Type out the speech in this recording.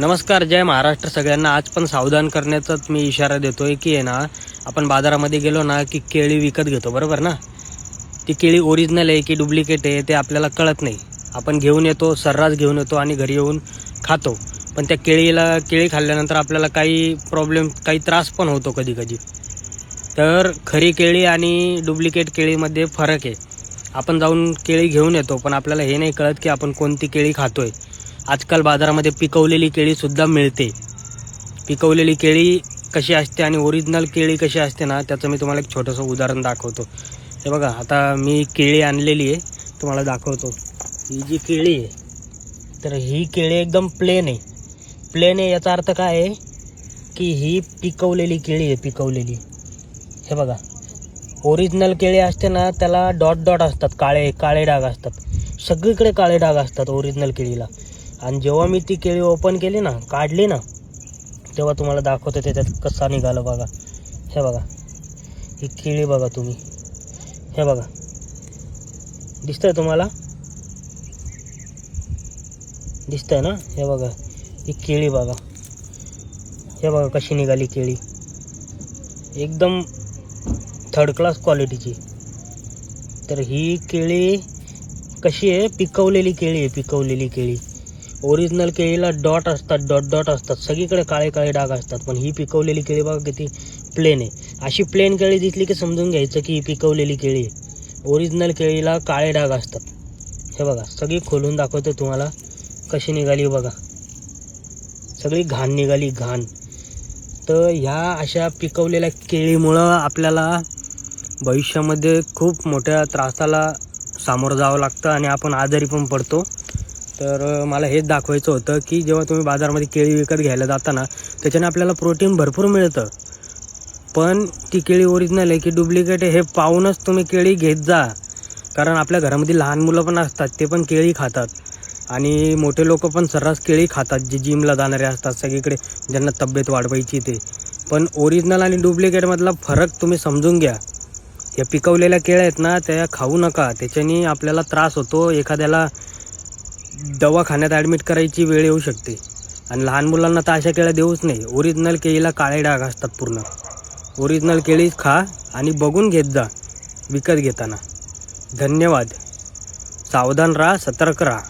नमस्कार जय महाराष्ट्र. सगळ्यांना आज पण सावधान करण्याचाच मी इशारा देतोय की आहे ना आपण बाजारामध्ये गेलो ना की केळी विकत घेतो बरोबर ना? ती केळी ओरिजिनल आहे की डुप्लिकेट आहे ते आपल्याला कळत नाही. आपण घेऊन येतो सर्रास घेऊन येतो आणि घरी येऊन खातो. पण त्या केळीला केळी खाल्ल्यानंतर आपल्याला काही प्रॉब्लेम काही त्रास पण होतो कधी कधी तर खरी केळी आणि डुप्लिकेट केळीमध्ये फरक आहे. आपण जाऊन केळी घेऊन येतो पण आपल्याला हे नाही कळत की आपण कोणती केळी खातोय. आजकाल बाजारामध्ये पिकवलेली केळीसुद्धा मिळते. पिकवलेली केळी कशी असते आणि ओरिजिनल केळी कशी असते ना त्याचं मी तुम्हाला एक छोटंसं उदाहरण दाखवतो. हे बघा आता मी केळी आणलेली आहे तुम्हाला दाखवतो. ही जी केळी आहे तर ही केळी एकदम प्लेन आहे. प्लेन आहे याचा अर्थ काय आहे? की ही पिकवलेली केळी आहे पिकवलेली. हे बघा ओरिजिनल केळी असते ना त्याला डॉट डॉट असतात काळे काळे डाग असतात. सगळीकडे काळे डाग असतात ओरिजिनल केळीला. आणि जेव्हा मी ती केळी ओपन केली ना काढली ना तेव्हा तुम्हाला दाखवते त्याच्यात कसा निघालं बघा. हे बघा. ही केळी बघा तुम्ही. हे बघा. दिसतंय तुम्हाला? दिसतंय ना? हे बघा. ही केळी बघा. हे बघा कशी निघाली केळी. एकदम थर्ड क्लास क्वालिटीची तर ही केळी कशी आहे? पिकवलेली केळी आहे पिकवलेली केळी. ओरिजिनल केळीला डॉट असतात डॉट डॉट असतात. सगळीकडे काळे काळे डाग असतात. पण ही पिकवलेली केळी बघा किती प्लेन आहे. अशी प्लेन केळी दिसली की समजून घ्यायचं की ही पिकवलेली केळी आहे. ओरिजिनल केळीला काळे डाग असतात. हे बघा सगळी खोलून दाखवतो तुम्हाला कशी निघाली बघा. सगळी घाण निघाली घाण. तर ह्या अशा पिकवलेल्या केळीमुळं आपल्याला भविष्यामध्ये खूप मोठ्या त्रासाला सामोरं जावं लागतं आणि आपण आजारी पण पडतो. तर मला हेच दाखवायचं होतं की जेव्हा तुम्ही बाजारामध्ये केळी विकत घ्यायला जाता ना त्याच्याने आपल्याला प्रोटीन भरपूर मिळतं. पण ती केळी ओरिजिनल आहे की डुप्लिकेट आहे हे पाहूनच तुम्ही केळी घेत जा. कारण आपल्या घरामध्ये लहान मुलं पण असतात ते पण केळी खातात. आणि मोठे लोक पण सर्रास केळी खातात जे जिमला जाणारे असतात सगळीकडे ज्यांना तब्येत वाढवायची ते. पण ओरिजिनल आणि डुप्लिकेटमधला फरक तुम्ही समजून घ्या. या पिकवलेल्या केळ्या आहेत ना त्या खाऊ नका. त्याच्याने आपल्याला त्रास होतो एखाद्याला दवाखान्यात ॲडमिट करायची वेळ येऊ शकते. आणि लहान मुलांना तर अशा केळ्या देऊच नाही. ओरिजिनल केळीला काळे डाग असतात पूर्ण. ओरिजिनल केळीच खा आणि बघून घेत जा. विकत घेताना. धन्यवाद. सावधान राहा सतर्क राहा.